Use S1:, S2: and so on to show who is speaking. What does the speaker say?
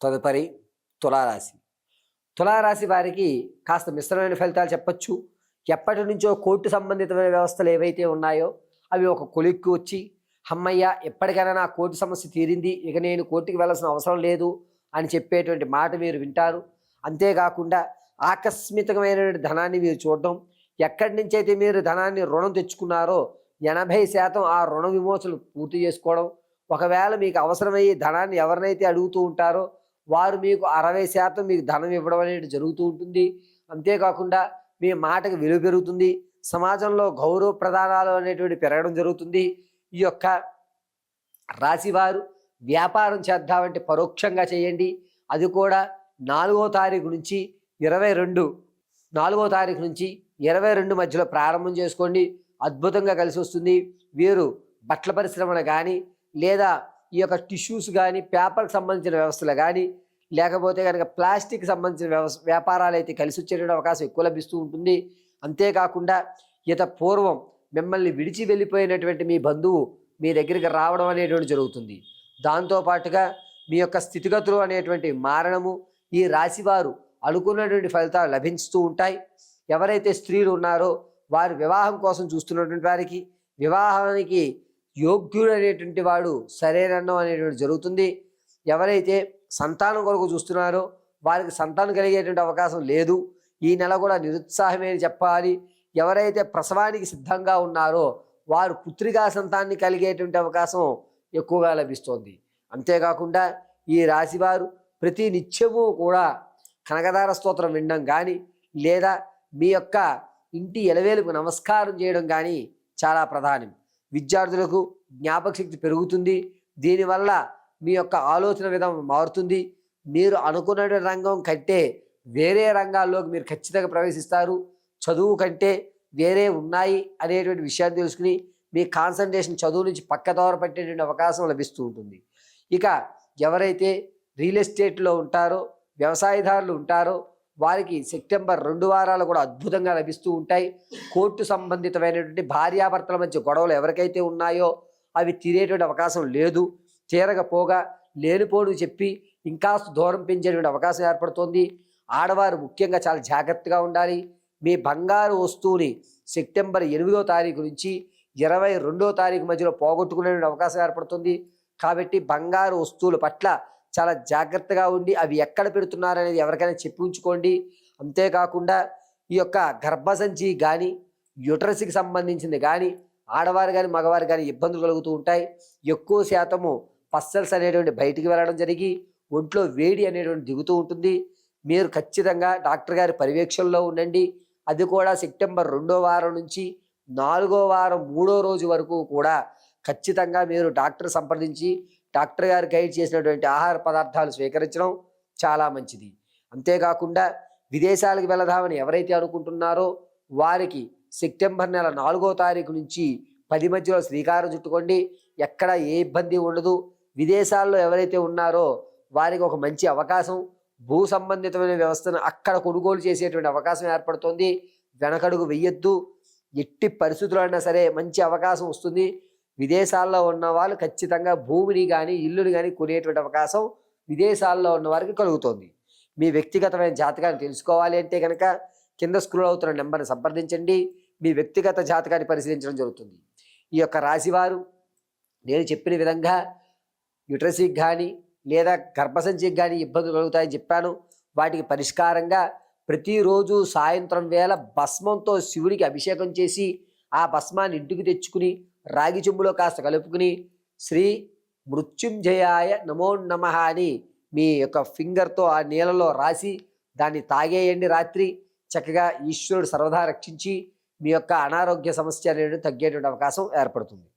S1: తదుపరి తులారాశి. తులారాశి వారికి కాస్త మిశ్రమైన ఫలితాలు చెప్పొచ్చు. ఎప్పటి నుంచో కోర్టు సంబంధితమైన వ్యవస్థలు ఏవైతే ఉన్నాయో అవి ఒక కొలిక్కి వచ్చి అమ్మయ్య ఎప్పటికైనా నా కోర్టు సమస్య తీరింది ఇక నేను కోర్టుకి వెళ్ళాల్సిన అవసరం లేదు అని చెప్పేటువంటి మాట మీరు వింటారు. అంతేకాకుండా ఆకస్మికమైనటువంటి ధనాన్ని మీరు చూడడం ఎక్కడి నుంచి అయితే మీరు ధనాన్ని రుణం తెచ్చుకున్నారో ఎనభై శాతం ఆ రుణ విమోచనలు పూర్తి చేసుకోవడం ఒకవేళ మీకు అవసరమయ్యే ధనాన్ని ఎవరినైతే అడుగుతూ ఉంటారో వారు మీకు అరవై శాతం మీకు ధనం ఇవ్వడం అనేది జరుగుతూ ఉంటుంది. అంతేకాకుండా మీ మాటకు విలువ పెరుగుతుంది. సమాజంలో గౌరవ ప్రధానాలు అనేటువంటి పెరగడం జరుగుతుంది. ఈ యొక్క రాశివారు వ్యాపారం చేద్దామంటే పరోక్షంగా చేయండి. అది కూడా నాలుగో తారీఖు నుంచి ఇరవై రెండు నాలుగో తారీఖు నుంచి ఇరవై రెండు మధ్యలో ప్రారంభం చేసుకోండి. అద్భుతంగా కలిసి వస్తుంది. వీరు బట్టల పరిశ్రమను కానీ లేదా ఈ యొక్క టిష్యూస్ కానీ పేపర్కి సంబంధించిన వ్యవస్థలు కానీ లేకపోతే కనుక ప్లాస్టిక్ సంబంధించిన వ్యవస్థ వ్యాపారాలు అయితే కలిసి వచ్చేటువంటి అవకాశం ఎక్కువ లభిస్తూ ఉంటుంది. అంతేకాకుండా ఇత పూర్వం మిమ్మల్ని విడిచి వెళ్ళిపోయినటువంటి మీ బంధువు మీ దగ్గరికి రావడం అనేటువంటి జరుగుతుంది. దాంతోపాటుగా మీ యొక్క స్థితిగతులు అనేటువంటి మారణము ఈ రాశివారు అనుకున్నటువంటి ఫలితాలు లభించుతూ ఉంటాయి. ఎవరైతే స్త్రీలు ఉన్నారో వారు వివాహం కోసం చూస్తున్నటువంటి వారికి వివాహానికి యోగ్యుడు అనేటువంటి వాడు సరేనన్నం అనేటువంటి జరుగుతుంది. ఎవరైతే సంతానం కొరకు చూస్తున్నారో వారికి సంతానం కలిగేటువంటి అవకాశం లేదు. ఈ నెల కూడా నిరుత్సాహమే అని చెప్పాలి. ఎవరైతే ప్రసవానికి సిద్ధంగా ఉన్నారో వారు పుత్రికా సంతాన్ని కలిగేటువంటి అవకాశం ఎక్కువగా లభిస్తోంది. అంతేకాకుండా ఈ రాశివారు ప్రతి నిత్యము కూడా కనకదార స్తోత్రం వినడం కానీ లేదా మీ యొక్క ఇంటి ఎలవేలకు నమస్కారం చేయడం కానీ చాలా ప్రధానం. విద్యార్థులకు జ్ఞాపక శక్తి పెరుగుతుంది. దీనివల్ల మీ యొక్క ఆలోచన విధానం మారుతుంది. మీరు అనుకున్న రంగం కంటే వేరే రంగాల్లోకి మీరు ఖచ్చితంగా ప్రవేశిస్తారు. చదువు కంటే వేరే ఉన్నాయి అనేటువంటి విషయాన్ని తెలుసుకుని మీ కాన్సన్ట్రేషన్ చదువు నుంచి పక్కదోర పట్టేటువంటి అవకాశం లభిస్తూ ఉంటుంది. ఇక ఎవరైతే రియల్ ఎస్టేట్లో ఉంటారో వ్యవసాయదారులు ఉంటారో వారికి సెప్టెంబర్ రెండు వారాలు కూడా అద్భుతంగా లభిస్తూ ఉంటాయి. కోర్టు సంబంధితమైనటువంటి భార్యాభర్తల మధ్య గొడవలు ఎవరికైతే ఉన్నాయో అవి తీరేటువంటి అవకాశం లేదు. తీరకపోగా లేనిపోడు చెప్పి ఇంకా దూరం పెంచేటువంటి అవకాశం ఏర్పడుతుంది. ఆడవారు ముఖ్యంగా చాలా జాగ్రత్తగా ఉండాలి. మీ బంగారు వస్తువుని సెప్టెంబర్ ఎనిమిదో తారీఖు నుంచి ఇరవై రెండో తారీఖు మధ్యలో పోగొట్టుకునే అవకాశం ఏర్పడుతుంది. కాబట్టి బంగారు వస్తువుల పట్ల చాలా జాగ్రత్తగా ఉండి అవి ఎక్కడ పెడుతున్నారు అనేది ఎవరికైనా చెప్పించుకోండి అంతేకాకుండా ఈ యొక్క గర్భసంచి కానీ యుటరస్కి సంబంధించింది కానీ ఆడవారు కానీ మగవారు కానీ ఇబ్బందులు కలుగుతూ ఉంటాయి. ఎక్కువ శాతము పస్సల్స్ అనేటువంటి బయటికి వెళ్ళడం జరిగి ఒంట్లో వేడి అనేటువంటి దిగుతూ ఉంటుంది. మీరు ఖచ్చితంగా డాక్టర్ గారి పర్యవేక్షణలో ఉండండి. అది కూడా సెప్టెంబర్ రెండో వారం నుంచి నాలుగో వారం మూడో రోజు వరకు కూడా ఖచ్చితంగా మీరు డాక్టర్ సంప్రదించి డాక్టర్ గారు గైడ్ చేసినటువంటి ఆహార పదార్థాలు స్వీకరించడం చాలా మంచిది. అంతేకాకుండా విదేశాలకు వెళదామని ఎవరైతే అనుకుంటున్నారో వారికి సెప్టెంబర్ నెల నాలుగో తారీఖు నుంచి పది మధ్యలో శ్రీకారం చుట్టుకోండి. ఎక్కడ ఏ ఇబ్బంది ఉండదు. విదేశాల్లో ఎవరైతే ఉన్నారో వారికి ఒక మంచి అవకాశం. భూ సంబంధితమైన వ్యవస్థను అక్కడ కొనుగోలు చేసేటువంటి అవకాశం ఏర్పడుతుంది. వెనకడుగు వెయ్యొద్దు ఎట్టి పరిస్థితులు అయినా సరే మంచి అవకాశం వస్తుంది. విదేశాల్లో ఉన్న వాళ్ళు ఖచ్చితంగా భూమిని కానీ ఇల్లుని కానీ కొనేటువంటి అవకాశం విదేశాల్లో ఉన్న వారికి కలుగుతుంది. మీ వ్యక్తిగతమైన జాతకాన్ని తెలుసుకోవాలి అంటే కనుక కింద స్క్రోల్ అవుతున్న నెంబర్ని సంప్రదించండి. మీ వ్యక్తిగత జాతకాన్ని పరిశీలించడం జరుగుతుంది. ఈ యొక్క రాశివారు నేను చెప్పిన విధంగా యుట్రసీకి కానీ లేదా గర్భసంచికి కానీ ఇబ్బందులు కలుగుతాయని చెప్పాను. వాటికి పరిష్కారంగా ప్రతిరోజు సాయంత్రం వేళ భస్మంతో శివుడికి అభిషేకం చేసి ఆ భస్మాన్ని ఇంటికి తెచ్చుకుని రాగి చెంబులో కాస్త కలుపుకుని శ్రీ మృత్యుంజయాయ నమో నమ అని మీ యొక్క ఫింగర్తో ఆ నీళ్ళలో రాసి దాన్ని తాగేయండి రాత్రి. చక్కగా ఈశ్వరుడు సర్వదా రక్షించి మీ యొక్క అనారోగ్య సమస్య అనేది తగ్గేటువంటి అవకాశం ఏర్పడుతుంది.